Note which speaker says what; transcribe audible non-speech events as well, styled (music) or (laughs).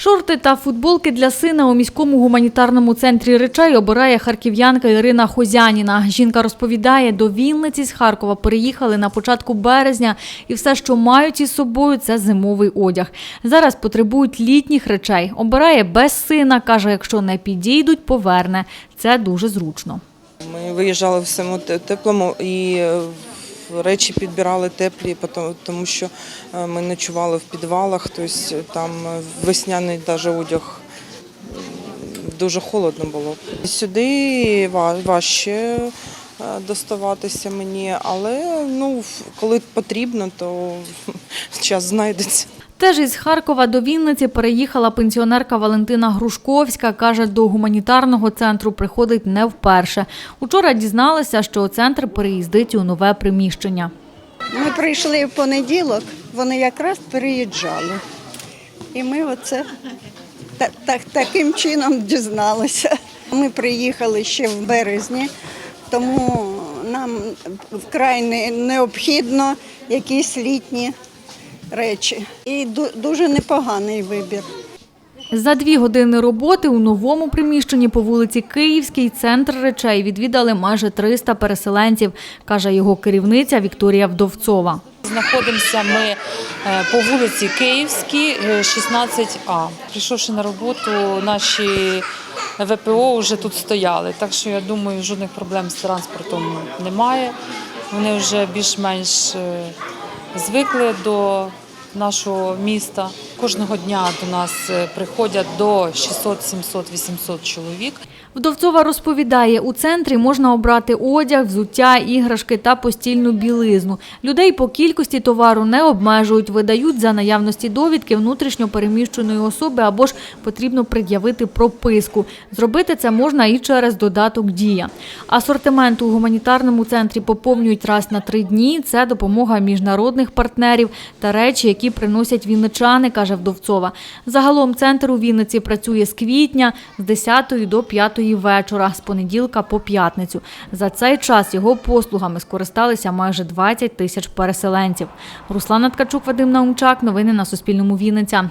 Speaker 1: Шорти та футболки для сина у міському гуманітарному центрі речей обирає харків'янка Ірина Хозяніна. Жінка розповідає, до Вінниці з Харкова переїхали на початку березня, і все, що мають із собою, це зимовий одяг. Зараз потребують літніх речей. Обирає без сина. каже, якщо не підійдуть, поверне. Це дуже зручно.
Speaker 2: Ми виїжджали в самому теплому і е, речі підбирали теплі, тому що е, ми ночували в підвалах, тобто там е, весняний навіть одяг дуже холодно було. Сюди важче е, доставатися мені, але ну, коли потрібно, то (laughs) час знайдеться.
Speaker 1: Теж із Харкова до Вінниці переїхала пенсіонерка Валентина Грушковська. Каже, до гуманітарного центру приходить не вперше. Учора дізналася, що центр переїздить у нове приміщення.
Speaker 3: Ми прийшли в понеділок, вони якраз переїжджали. І ми оце та- так, таким чином дізналися. Ми приїхали ще в березні, тому нам вкрай необхідно якісь літні речі. І дуже непоганий вибір.
Speaker 1: За дві години роботи у новому приміщенні по вулиці Київській центр речей відвідали майже 300 переселенців, каже його керівниця Вікторія Вдовцова.
Speaker 4: Знаходимося ми е, по вулиці Київській, е, 16А. Прийшовши на роботу, наші ВПО вже тут стояли. Так що я думаю, жодних проблем з транспортом немає. Вони вже більш-менш е, звикли до нашого міста. Кожного дня до нас е, приходять до 600, 700, 800 чоловік.
Speaker 1: Вдовцова розповідає, у центрі можна обрати одяг, взуття, іграшки та постільну білизну. Людей по кількості товару не обмежують, видають за наявності довідки внутрішньо переміщеної особи або ж потрібно пред'явити прописку. Зробити це можна і через додаток Дія. Асортимент у гуманітарному центрі поповнюють раз на три дні. Це допомога міжнародних партнерів та речі, які приносять вінничани, каже Вдовцова. Загалом центр у Вінниці працює з квітня з 10 до 5 вечора, з понеділка по п'ятницю. За цей час його послугами скористалися майже 20 тисяч переселенців. Руслана Ткачук, Вадим Наумчак. Новини на Суспільному Вінниця.